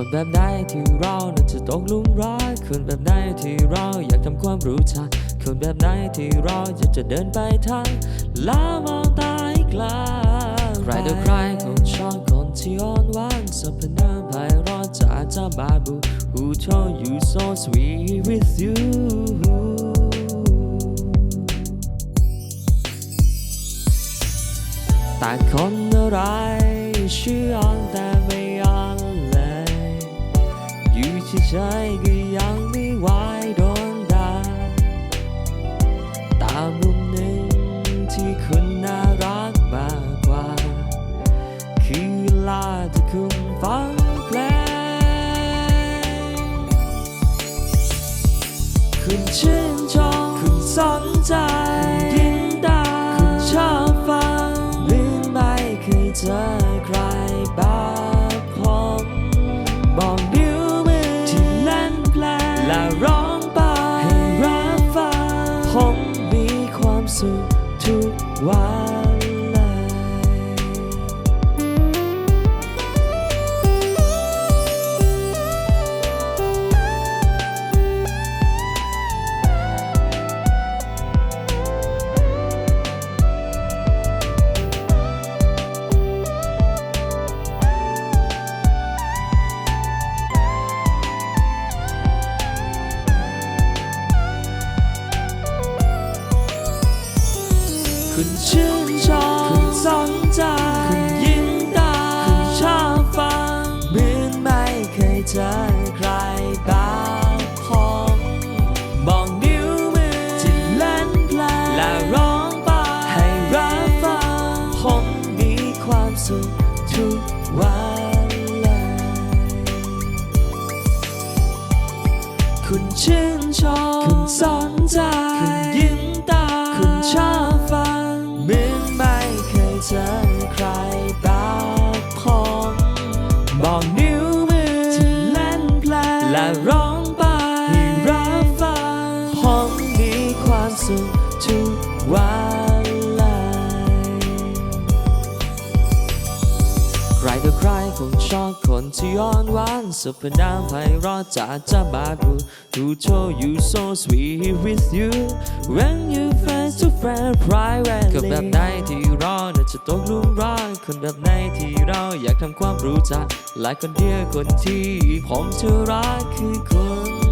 คนแบบไหนที่เรานั้นจะตกหลุมรักคนแบบไหนที่เราอยากทำความรู้จักคนแบบไหนที่เราอยากจะเดินไปทางแล้วมองตาอีกลาใครต่อใครคงชอบคนที่อ่อนหวานสรรพนามไพเราะจากเจ้าบาบู Who told you so sweet with you แต่คนอะไรชื่ออ่อนแต่ เฉยก็ยังไม่ไหวโดนด่าตามมุมหนึ่งที่คุณน่ารักมากกว่า คือเวลาที่คุณฟังเพลงคุณชื่นชมคุณสนใจ คุณชื่นชอบคุณสนใจคุณยิ้มตาคุณชอบฟังเหมือนไม่เคยเจอใครแบบผมมองนิ้วมือที่เล่นเพลงและร้องไปให้รับฟังผมมีความสุขทุกวันเลยคุณชื่นชอบคุณสนใจคุณยิ้มตาคุณชอบ สุขทุกวันเลยใครต่อใครคงชอบคนที่อ่อนหวานสุพนามไพเราะจากจ้าบาบู Who told you so sweet with you when you face to friend privately คนแบบไหนที่เราน่าจะตกหลุมรักคนแบบไหนที่เราอยากทำความรู้จักและคนเดียวคนที่ผมจะรักคือคน